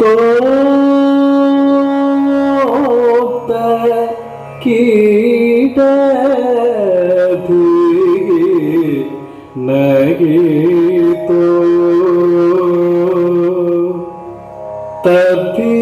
തോത്ത happy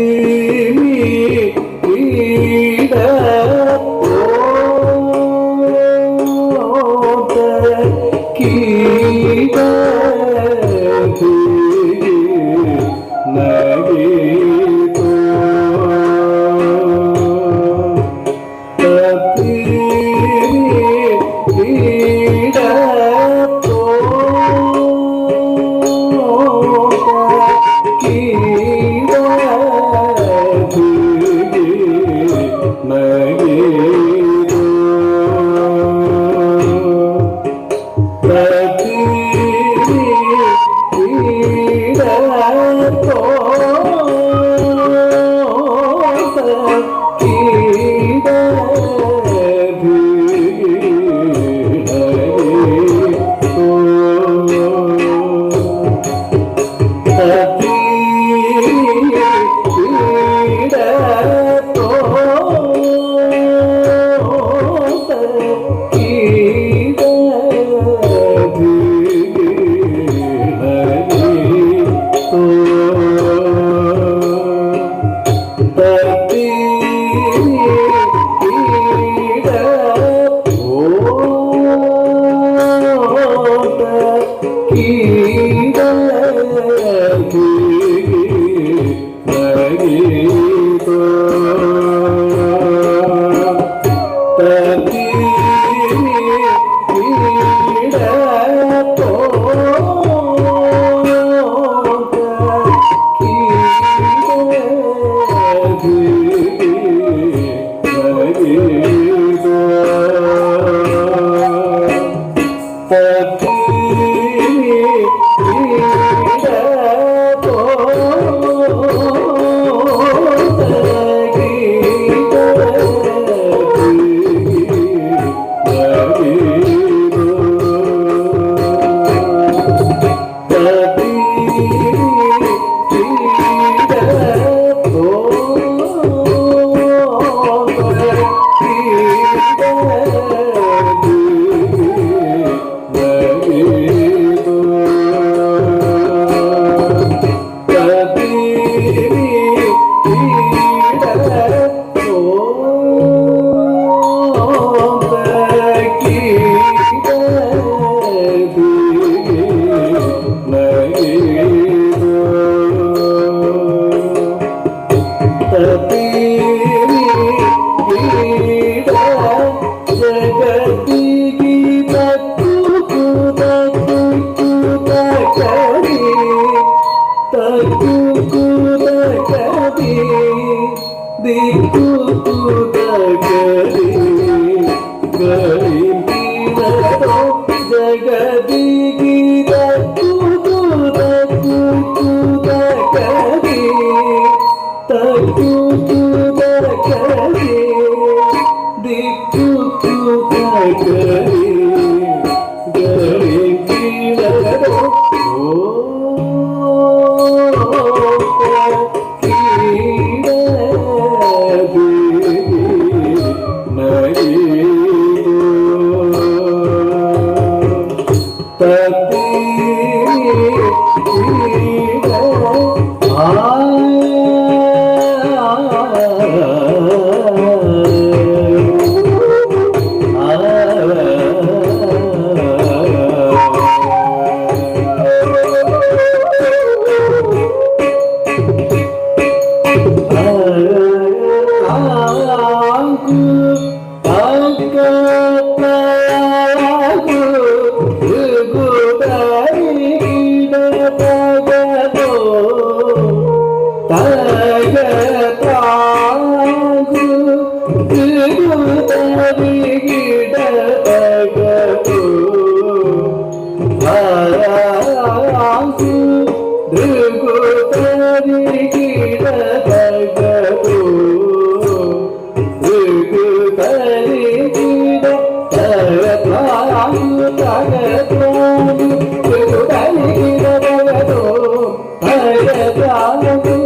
ఆనందం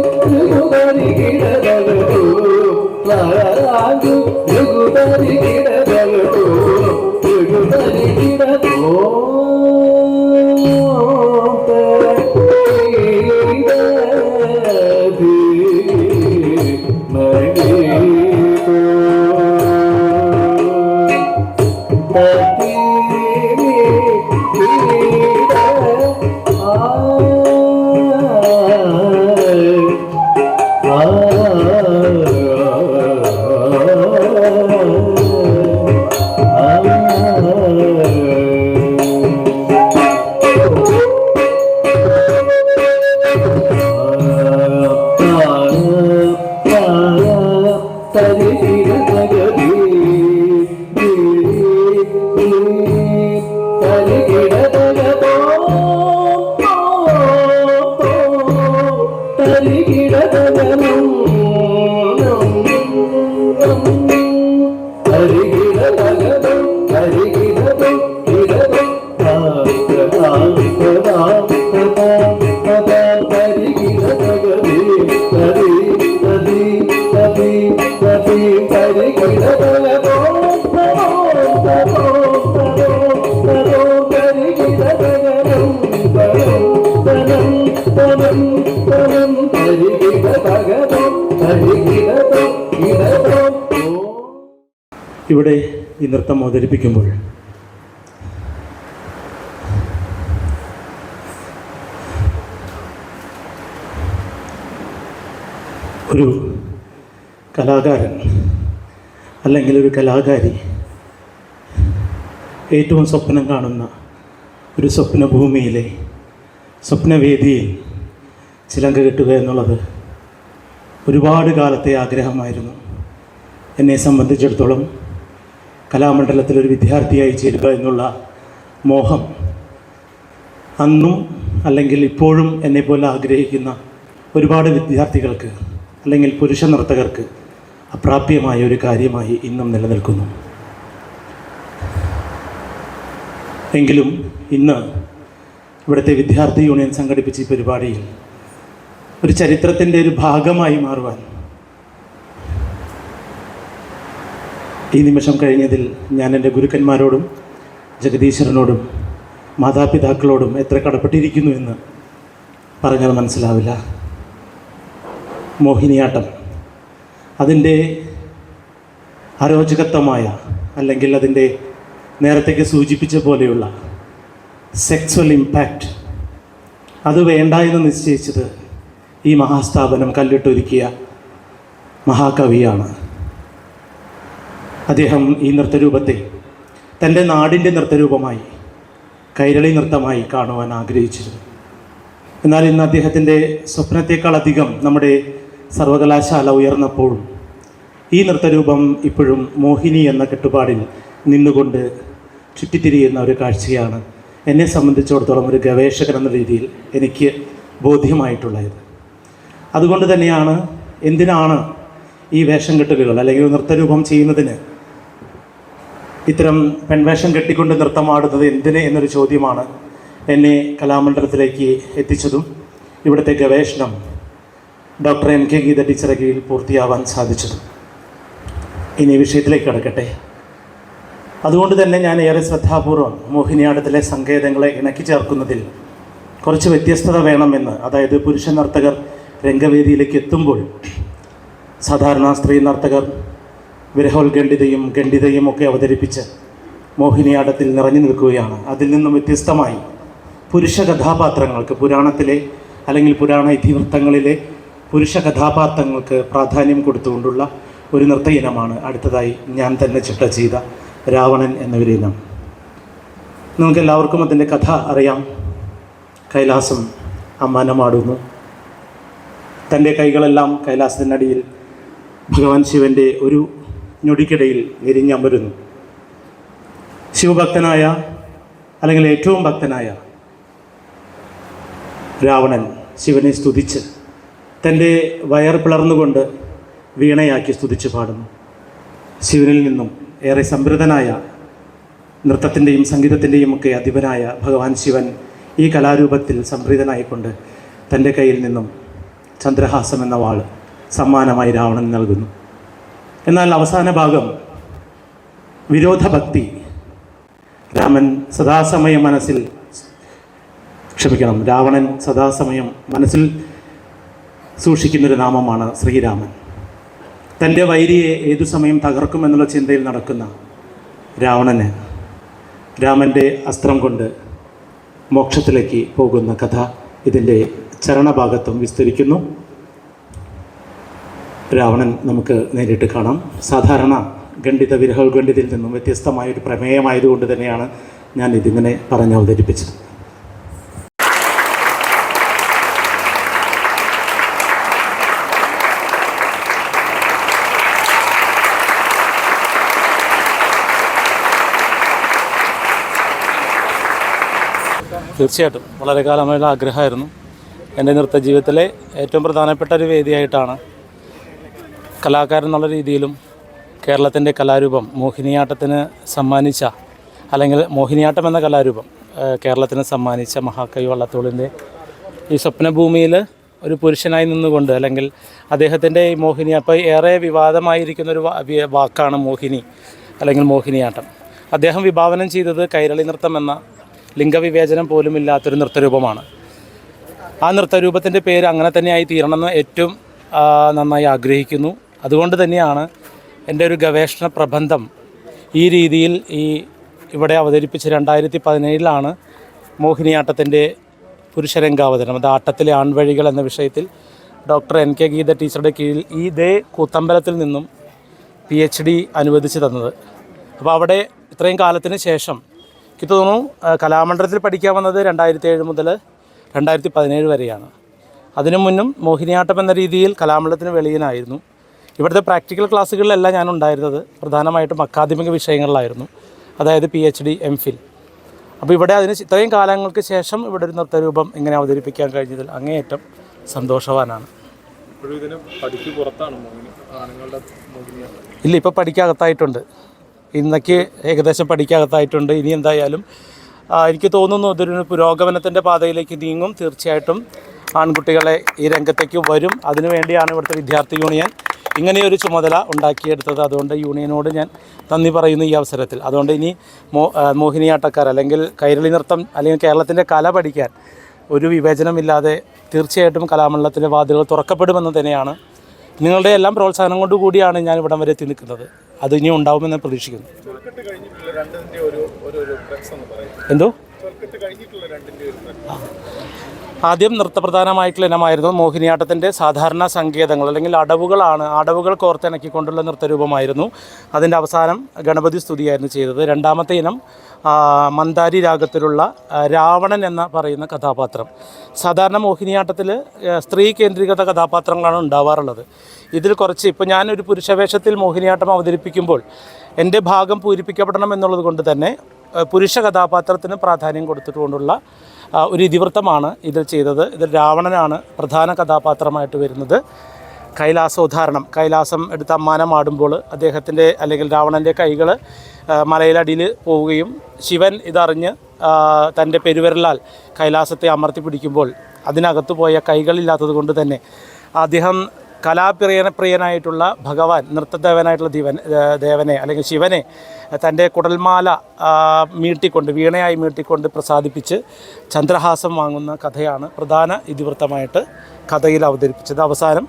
ഇവിടെ ഈ നൃത്തം അവതരിപ്പിക്കുമ്പോൾ ഒരു കലാകാരൻ അല്ലെങ്കിൽ ഒരു കലാകാരി ഏറ്റവും സ്വപ്നം കാണുന്ന ഒരു സ്വപ്നഭൂമിയിലെ സ്വപ്നവേദിയിൽ ചിലങ്ക കെട്ടുക എന്നുള്ളത് ഒരുപാട് കാലത്തെ ആഗ്രഹമായിരുന്നു. എന്നെ സംബന്ധിച്ചിടത്തോളം കലാമണ്ഡലത്തിൽ ഒരു വിദ്യാർത്ഥിയായി ചേരുക എന്നുള്ള മോഹം അന്നും അല്ലെങ്കിൽ ഇപ്പോഴും എന്നെപ്പോലെ ആഗ്രഹിക്കുന്ന ഒരുപാട് വിദ്യാർത്ഥികൾക്ക് അല്ലെങ്കിൽ പുരുഷ നർത്തകർക്ക് അപ്രാപ്യമായ ഒരു കാര്യമായി ഇന്നും നിലനിൽക്കുന്നു. എങ്കിലും ഇന്ന് ഇവിടുത്തെ വിദ്യാർത്ഥി യൂണിയൻ സംഘടിപ്പിച്ച ഈ പരിപാടിയിൽ ഒരു ചരിത്രത്തിന്റെ ഒരു ഭാഗമായി മാറുവാൻ ഈ നിമിഷം കഴിഞ്ഞതിൽ ഞാൻ എന്റെ ഗുരുക്കന്മാരോടും ജഗദീശ്വരനോടും മാതാപിതാക്കളോടും എത്ര കടപ്പെട്ടിരിക്കുന്നു എന്ന് പറഞ്ഞാൽ മനസ്സിലാവില്ല. മോഹിനിയാട്ടം. അതിന്റെ അരോചകത്വമായ അല്ലെങ്കിൽ അതിന്റെ നേരത്തേക്ക് സൂചിപ്പിച്ച പോലെയുള്ള സെക്സ്വൽ ഇമ്പാക്റ്റ് അത് വേണ്ട എന്ന് നിശ്ചയിച്ചത് ഈ മഹാസ്ഥാപനം കല്ലിട്ടൊരുക്കിയ മഹാകവിയാണ്. അദ്ദേഹം ഈ നൃത്തരൂപത്തെ തന്റെ നാടിന്റെ നൃത്തരൂപമായി കൈരളി നൃത്തമായി കാണുവാൻ ആഗ്രഹിച്ചിരുന്നു. എന്നാൽ ഇന്ന് അദ്ദേഹത്തിന്റെ സ്വപ്നത്തെക്കാളധികം നമ്മുടെ സർവകലാശാല ഉയർന്നപ്പോഴും ഈ നൃത്തരൂപം ഇപ്പോഴും മോഹിനി എന്ന കെട്ടുപാടിൽ നിന്നുകൊണ്ട് ചുറ്റിത്തിരിയുന്ന ഒരു കാഴ്ചയാണ് എന്നെ സംബന്ധിച്ചിടത്തോളം ഒരു ഗവേഷകൻ എന്ന രീതിയിൽ എനിക്ക് ബോധ്യമായിട്ടുള്ളത്. അതുകൊണ്ട് തന്നെയാണ് എന്തിനാണ് ഈ വേഷം കെട്ടലുകൾ അല്ലെങ്കിൽ നൃത്തരൂപം ചെയ്യുന്നതിന് ഇത്തരം പെൺവേഷം കെട്ടിക്കൊണ്ട് നൃത്തമാടുന്നത് എന്തിന് എന്നൊരു ചോദ്യമാണ് എന്നെ കലാമണ്ഡലത്തിലേക്ക് എത്തിച്ചതും ഇവിടുത്തെ ഗവേഷണം ഡോക്ടർ എം കെ ഗീത ടീച്ചറെ കീഴിൽ പൂർത്തിയാവാൻ സാധിച്ചതും. ഇനി വിഷയത്തിലേക്ക് കിടക്കട്ടെ. അതുകൊണ്ട് തന്നെ ഞാൻ ഏറെ ശ്രദ്ധാപൂർവം മോഹിനിയാട്ടത്തിലെ സങ്കേതങ്ങളെ ഇണക്കി ചേർക്കുന്നതിൽ കുറച്ച് വ്യത്യസ്തത വേണമെന്ന് അതായത് പുരുഷ നർത്തകർ രംഗവേദിയിലേക്ക് എത്തുമ്പോൾ സാധാരണ സ്ത്രീ നർത്തകർ വിരഹോത്ഗണ്ഡിതയും ഖണ്ഡിതയും ഒക്കെ അവതരിപ്പിച്ച് മോഹിനിയാട്ടത്തിൽ നിറഞ്ഞു നിൽക്കുകയാണ്. അതിൽ നിന്നും വ്യത്യസ്തമായി പുരുഷ കഥാപാത്രങ്ങൾക്ക് പുരാണത്തിലെ അല്ലെങ്കിൽ പുരാണ ഇതിവൃത്തങ്ങളിലെ പുരുഷ കഥാപാത്രങ്ങൾക്ക് പ്രാധാന്യം കൊടുത്തുകൊണ്ടുള്ള ഒരു നൃത്ത ഇനമാണ് അടുത്തതായി ഞാൻ തന്നെ ചിട്ട ചെയ്ത രാവണൻ എന്നൊരു ഇനം. നിങ്ങൾക്ക് എല്ലാവർക്കും അതിന്റെ കഥ അറിയാം. കൈലാസം അമ്മാനമാടുന്നു. തന്റെ കൈകളെല്ലാം കൈലാസത്തിനടിയിൽ ഭഗവാൻ ശിവന്റെ ഒരു ഞൊടിക്കിടയിൽ എരിഞ്ഞമരുന്നു. ശിവഭക്തനായ അല്ലെങ്കിൽ ഏറ്റവും ഭക്തനായ രാവണൻ ശിവനെ സ്തുതിച്ച് തന്റെ വയർ പിളർന്നുകൊണ്ട് വീണയാക്കി സ്തുതിച്ച് പാടുന്നു. ശിവനിൽ നിന്നും ഏറെ സംവൃതനായ നൃത്തത്തിന്റെയും സംഗീതത്തിന്റെയും ഒക്കെ അധിപനായ ഭഗവാൻ ശിവൻ ഈ കലാരൂപത്തിൽ സംപ്രീതനായിക്കൊണ്ട് തന്റെ കയ്യിൽ നിന്നും ചന്ദ്രഹാസം എന്ന വാൾ സമ്മാനമായി രാവണൻ നൽകുന്നു. എന്നാൽ അവസാന ഭാഗം വിരോധഭക്തി. രാമൻ സദാസമയം മനസ്സിൽ ക്ഷമിക്കണം രാവണൻ സദാസമയം മനസ്സിൽ സൂക്ഷിക്കുന്നൊരു നാമമാണ് ശ്രീരാമൻ. തന്റെ വൈരിയെ ഏതു സമയം തകർക്കുമെന്നുള്ള ചിന്തയിൽ നടക്കുന്ന രാവണന് രാമന്റെ അസ്ത്രം കൊണ്ട് മോക്ഷത്തിലേക്ക് പോകുന്ന കഥ ഇതിന്റെ ചരണഭാഗത്തും വിസ്തരിക്കുന്നു. രാവണൻ നമുക്ക് നേരിട്ട് കാണാം. സാധാരണ ഖണ്ഡിത വിരഹോത്ഖണ്ഡിതയിൽ നിന്നും വ്യത്യസ്തമായ ഒരു പ്രമേയമായതുകൊണ്ട് തന്നെയാണ് ഞാൻ ഇതിങ്ങനെ പറഞ്ഞ് അവതരിപ്പിച്ചത്. തീർച്ചയായിട്ടും. വളരെ കാലമായുള്ള ആഗ്രഹമായിരുന്നു. എന്റെ നൃത്ത ജീവിതത്തിലെ ഏറ്റവും പ്രധാനപ്പെട്ട ഒരു വേദിയായിട്ടാണ് കലാകാരൻ എന്നുള്ള രീതിയിലും കേരളത്തിന്റെ കലാരൂപം മോഹിനിയാട്ടത്തിന് സമ്മാനിച്ച അല്ലെങ്കിൽ മോഹിനിയാട്ടം എന്ന കലാരൂപം കേരളത്തിന് സമ്മാനിച്ച മഹാകവി വള്ളത്തോളിന്റെ ഈ സ്വപ്നഭൂമിയിൽ ഒരു പുരുഷനായി നിന്നുകൊണ്ട് അല്ലെങ്കിൽ അദ്ദേഹത്തിന്റെ ഈ മോഹിനി അപ്പോൾ ഏറെ വിവാദമായിരിക്കുന്ന ഒരു വാക്കാണ് മോഹിനി അല്ലെങ്കിൽ മോഹിനിയാട്ടം. അദ്ദേഹം വിഭാവനം ചെയ്തത് കൈരളി നൃത്തം എന്ന ലിംഗവിവേചനം പോലും ഇല്ലാത്തൊരു നൃത്തരൂപമാണ്. ആ നൃത്തരൂപത്തിന്റെ പേര് അങ്ങനെ തന്നെയായി തീരണമെന്ന് ഏറ്റവും നന്നായി ആഗ്രഹിക്കുന്നു. അതുകൊണ്ട് തന്നെയാണ് എന്റെ ഒരു ഗവേഷണ പ്രബന്ധം ഈ രീതിയിൽ ഈ ഇവിടെ അവതരിപ്പിച്ച് രണ്ടായിരത്തി പതിനേഴിലാണ് മോഹിനിയാട്ടത്തിന്റെ പുരുഷരംഗാവതരണം അത് ആട്ടത്തിലെ ആൺവഴികൾ എന്ന വിഷയത്തിൽ ഡോക്ടർ എൻ കെ ഗീത ടീച്ചറുടെ കീഴിൽ ഈ ദേ കൂത്തമ്പലത്തിൽ നിന്നും പി എച്ച് ഡി അനുവദിച്ച് തന്നത്. അപ്പോൾ അവിടെ ഇത്രയും കാലത്തിന് ശേഷം എനിക്ക് തോന്നുന്നു കലാമണ്ഡലത്തിൽ പഠിക്കാൻ വന്നത് രണ്ടായിരത്തി ഏഴ് മുതൽ രണ്ടായിരത്തി പതിനേഴ് വരെയാണ്. അതിനു മുന്നും മോഹിനിയാട്ടം എന്ന രീതിയിൽ കലാമണ്ഡലത്തിന് വെളിയിലായിരുന്നു. ഇവിടുത്തെ പ്രാക്ടിക്കൽ ക്ലാസ്സുകളിലെല്ലാം ഞാൻ ഉണ്ടായിരുന്നത് പ്രധാനമായിട്ടും അക്കാദമിക വിഷയങ്ങളിലായിരുന്നു. അതായത് P H D M phil അപ്പോൾ ഇവിടെ അതിന് ഇത്രയും കാലങ്ങൾക്ക് ശേഷം ഇവിടെ ഒരു നൃത്തരൂപം ഇങ്ങനെ അവതരിപ്പിക്കാൻ കഴിഞ്ഞതിൽ അങ്ങേയറ്റം സന്തോഷവാനാണ്. ഇല്ല ഇപ്പോൾ പഠിക്കകത്തായിട്ടുണ്ട്. ഇന്നൊക്കെ ഏകദേശം പഠിക്കകത്തായിട്ടുണ്ട്. ഇനി എന്തായാലും എനിക്ക് തോന്നുന്നു ഇതൊരു പുരോഗമനത്തിന്റെ പാതയിലേക്ക് നീങ്ങും. തീർച്ചയായിട്ടും ആൺകുട്ടികളെ ഈ രംഗത്തേക്ക് വരും. അതിനുവേണ്ടിയാണ് ഇവിടുത്തെ വിദ്യാർത്ഥി യൂണിയൻ ഇങ്ങനെയൊരു ചുമതല ഉണ്ടാക്കിയെടുത്തത് അതുകൊണ്ട് യൂണിയനോട് ഞാൻ നന്ദി പറയുന്നു ഈ അവസരത്തിൽ. അതുകൊണ്ട് ഇനി മോ മോഹിനിയാട്ടക്കാർ അല്ലെങ്കിൽ കൈരളി നൃത്തം അല്ലെങ്കിൽ കേരളത്തിന്റെ കല പഠിക്കാൻ ഒരു വിവേചനമില്ലാതെ തീർച്ചയായിട്ടും കലാമണ്ഡലത്തിന്റെ വാതിലുകൾ തുറക്കപ്പെടുമെന്ന് തന്നെയാണ് നിങ്ങളുടെ എല്ലാം പ്രോത്സാഹനം കൊണ്ട് കൂടിയാണ് ഞാൻ ഇവിടം വരെ എത്തി നിൽക്കുന്നത്. അത് ഇനി ഉണ്ടാവുമെന്ന് പ്രതീക്ഷിക്കുന്നു. എന്തോ? ആദ്യം നൃത്തപ്രധാനമായിട്ടുള്ള ഇനമായിരുന്നു മോഹിനിയാട്ടത്തിന്റെ സാധാരണ സങ്കേതങ്ങൾ അല്ലെങ്കിൽ അടവുകളാണ് അടവുകൾ കോർത്തിണക്കിക്കൊണ്ടുള്ള നൃത്തരൂപമായിരുന്നു. അതിന്റെ അവസാനം ഗണപതി സ്തുതിയായിരുന്നു ചെയ്തത്. രണ്ടാമത്തെ ഇനം മന്ദാരി രാഗത്തിലുള്ള രാവണൻ എന്ന പറയുന്ന കഥാപാത്രം. സാധാരണ മോഹിനിയാട്ടത്തിൽ സ്ത്രീ കേന്ദ്രീകൃത കഥാപാത്രങ്ങളാണ് ഉണ്ടാവാറുള്ളത്. ഇതിൽ കുറച്ച് ഇപ്പോൾ ഞാനൊരു പുരുഷവേഷത്തിൽ മോഹിനിയാട്ടം അവതരിപ്പിക്കുമ്പോൾ എന്റെ ഭാഗം പൂരിപ്പിക്കപ്പെടണം എന്നുള്ളത് കൊണ്ട് തന്നെ പുരുഷ കഥാപാത്രത്തിന് പ്രാധാന്യം കൊടുത്തിട്ടുകൊണ്ടുള്ള ഒരു ഇതിവൃത്തമാണ് ഇതിൽ ചെയ്തത്. ഇതിൽ രാവണനാണ് പ്രധാന കഥാപാത്രമായിട്ട് വരുന്നത്. കൈലാസോദ്ധാരണം കൈലാസം എടുത്ത് അമ്മാനം ആടുമ്പോൾ അദ്ദേഹത്തിന്റെ അല്ലെങ്കിൽ രാവണന്റെ കൈകൾ മലയിലടിയിൽ പോവുകയും ശിവൻ ഇതറിഞ്ഞ് തന്റെ പെരുവിരലാൽ കൈലാസത്തെ അമർത്തി പിടിക്കുമ്പോൾ അതിനകത്ത് പോയ കൈകളില്ലാത്തത് കൊണ്ട് തന്നെ അദ്ദേഹം കലാപ്രിയ പ്രിയനായിട്ടുള്ള ഭഗവാൻ നൃത്തദേവനായിട്ടുള്ള ദിവൻ ദേവനെ അല്ലെങ്കിൽ ശിവനെ തന്റെ കുടൽമാല മീട്ടിക്കൊണ്ട് വീണയായി മീട്ടിക്കൊണ്ട് പ്രസാദിപ്പിച്ച് ചന്ദ്രഹാസം വാങ്ങുന്ന കഥയാണ് പ്രധാന ഇതിവൃത്തമായിട്ട് കഥയിൽ അവതരിപ്പിച്ചത്. അവസാനം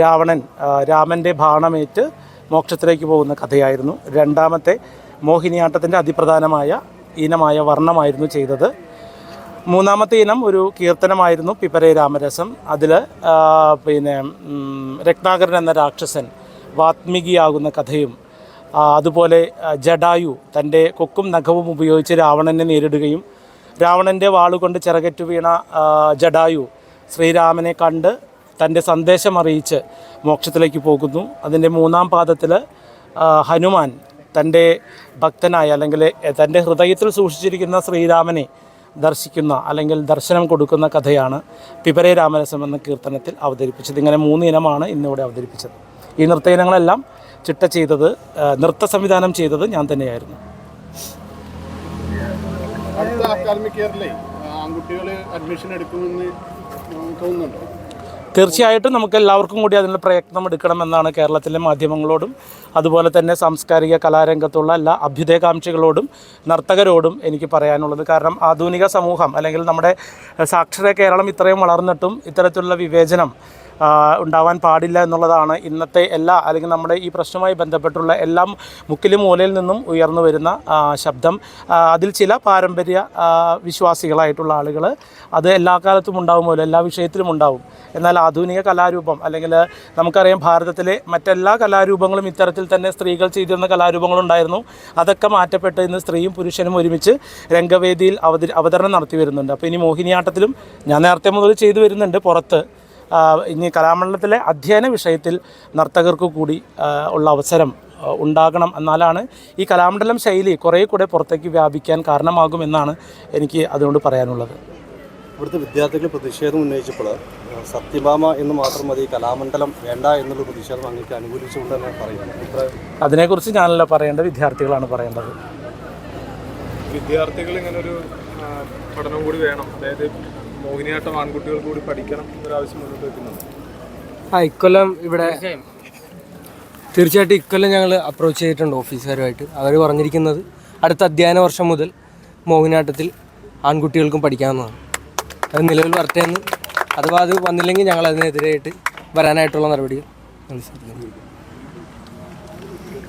രാവണൻ രാമന്റെ ബാണമേറ്റ് മോക്ഷത്തിലേക്ക് പോകുന്ന കഥയായിരുന്നു. രണ്ടാമത്തെ മോഹിനിയാട്ടത്തിന്റെ അതിപ്രധാനമായ ഇനമായ വർണമായിരുന്നു ചെയ്തത്. മൂന്നാമത്തെ ഇനം ഒരു കീർത്തനമായിരുന്നു പിപ്പരേ രാമരസം. അതിൽ പിന്നെ രത്നാകരൻ എന്ന രാക്ഷസൻ വാത്മീകിയാകുന്ന കഥയും അതുപോലെ ജഡായു തന്റെ കൊക്കും നഖവും ഉപയോഗിച്ച് രാവണനെ നേരിടുകയും രാവണന്റെ വാളുകൊണ്ട് ചിറകറ്റു വീണ ജഡായു ശ്രീരാമനെ കണ്ട് തന്റെ സന്ദേശം അറിയിച്ച് മോക്ഷത്തിലേക്ക് പോകുന്നു. അതിന്റെ മൂന്നാം പാദത്തിൽ ഹനുമാൻ തന്റെ ഭക്തനായ അല്ലെങ്കിൽ തന്റെ ഹൃദയത്തിൽ സൂക്ഷിച്ചിരിക്കുന്ന ശ്രീരാമനെ ദർശിക്കുന്ന അല്ലെങ്കിൽ ദർശനം കൊടുക്കുന്ന കഥയാണ് പിപരേ രാമരസം എന്ന കീർത്തനത്തിൽ അവതരിപ്പിച്ചത്. ഇങ്ങനെ മൂന്ന് ഇനമാണ് ഇന്നിവിടെ അവതരിപ്പിച്ചത്. ഈ നൃത്ത ഇനങ്ങളെല്ലാം ചിട്ട ചെയ്തത് നൃത്ത സംവിധാനം ചെയ്തത് ഞാൻ തന്നെയായിരുന്നു. അടുത്ത അക്കാദമിക് ഇയറിലെ ആൺകുട്ടികൾ അഡ്മിഷൻ എടുക്കുമെന്ന് തോന്നുന്നുണ്ടോ? തീർച്ചയായിട്ടും നമുക്ക് എല്ലാവർക്കും കൂടി അതിനുള്ള പ്രയത്നം എടുക്കണമെന്നാണ് കേരളത്തിലെ മാധ്യമങ്ങളോടും അതുപോലെ തന്നെ സാംസ്കാരിക കലാരംഗത്തുള്ള എല്ലാ അഭ്യുദയകാംക്ഷികളോടും നർത്തകരോടും എനിക്ക് പറയാനുള്ളത്. കാരണം ആധുനിക സമൂഹം അല്ലെങ്കിൽ നമ്മുടെ സാക്ഷര കേരളം ഇത്രയും വളർന്നിട്ടും ഇത്തരത്തിലുള്ള വിവേചനം ഉണ്ടാവാൻ പാടില്ല എന്നുള്ളതാണ് ഇന്നത്തെ എല്ലാ അല്ലെങ്കിൽ നമ്മുടെ ഈ പ്രശ്നവുമായി ബന്ധപ്പെട്ടുള്ള എല്ലാം മുക്കിലും മൂലയിൽ നിന്നും ഉയർന്നു വരുന്ന ശബ്ദം. അതിൽ ചില പാരമ്പര്യ വിശ്വാസികളായിട്ടുള്ള ആളുകൾ അത് എല്ലാ കാലത്തും ഉണ്ടാവുമല്ലോ എല്ലാ വിഷയത്തിലും ഉണ്ടാവും. എന്നാൽ ആധുനിക കലാരൂപം അല്ലെങ്കിൽ നമുക്കറിയാം ഭാരതത്തിലെ മറ്റെല്ലാ കലാരൂപങ്ങളും ഇത്തരത്തിൽ തന്നെ സ്ത്രീകൾ ചെയ്തിരുന്ന കലാരൂപങ്ങളുണ്ടായിരുന്നു. അതൊക്കെ മാറ്റപ്പെട്ട് ഇന്ന് സ്ത്രീയും പുരുഷനും ഒരുമിച്ച് രംഗവേദിയിൽ അവതരണം നടത്തി വരുന്നുണ്ട്. അപ്പോൾ ഇനി മോഹിനിയാട്ടത്തിലും ഞാൻ നേരത്തെ മുതൽ ചെയ്തു വരുന്നുണ്ട് പുറത്ത്. ഇനി കലാമണ്ഡലത്തിലെ അധ്യയന വിഷയത്തിൽ നർത്തകർക്ക് കൂടി ഉള്ള അവസരം ഉണ്ടാകണം എന്നാലാണ് ഈ കലാമണ്ഡലം ശൈലി കുറേ കൂടെ പുറത്തേക്ക് വ്യാപിക്കാൻ കാരണമാകുമെന്നാണ് എനിക്ക് അതുകൊണ്ട് പറയാനുള്ളത്. ഇവിടുത്തെ വിദ്യാർത്ഥികൾ പ്രതിഷേധം ഉന്നയിച്ചപ്പോൾ സത്യഭാമ എന്ന് മാത്രം മതി കലാമണ്ഡലം വേണ്ട എന്നുള്ള പ്രതിഷേധം അങ്ങേക്ക് അനുകൂലിച്ചുകൊണ്ട് തന്നെ പറയുന്നത്. അതിനെക്കുറിച്ച് ഞാനല്ല പറയേണ്ടത് വിദ്യാർത്ഥികളാണ് പറയേണ്ടത്. വിദ്യാർത്ഥികൾ ഇങ്ങനെ ഒരു പഠനം കൂടി വേണം. അതായത് മോഹിനിയാട്ടം ആൺകുട്ടികൾ കൂടി പഠിക്കണം എന്നൊരാവശ്യം മുന്നോട്ട് വെക്കുന്നുണ്ട്. ആ ഇക്കൊല്ലം ഇവിടെ തീർച്ചയായിട്ടും ഇക്കൊല്ലം ഞങ്ങൾ അപ്രോച്ച് ചെയ്തിട്ടുണ്ട് ഓഫീസുകാരുമായിട്ട് അവർ പറഞ്ഞിരിക്കുന്നത് അടുത്ത അധ്യയന വർഷം മുതൽ മോഹിനിയാട്ടത്തിൽ ആൺകുട്ടികൾക്കും പഠിക്കാവുന്നതാണ്. അത് നിലവിൽ വരട്ടെ എന്ന്. അഥവാ അത് വന്നില്ലെങ്കിൽ ഞങ്ങൾ അതിനെതിരായിട്ട് വരാനായിട്ടുള്ള നടപടികൾ അനുസരിക്കുന്നു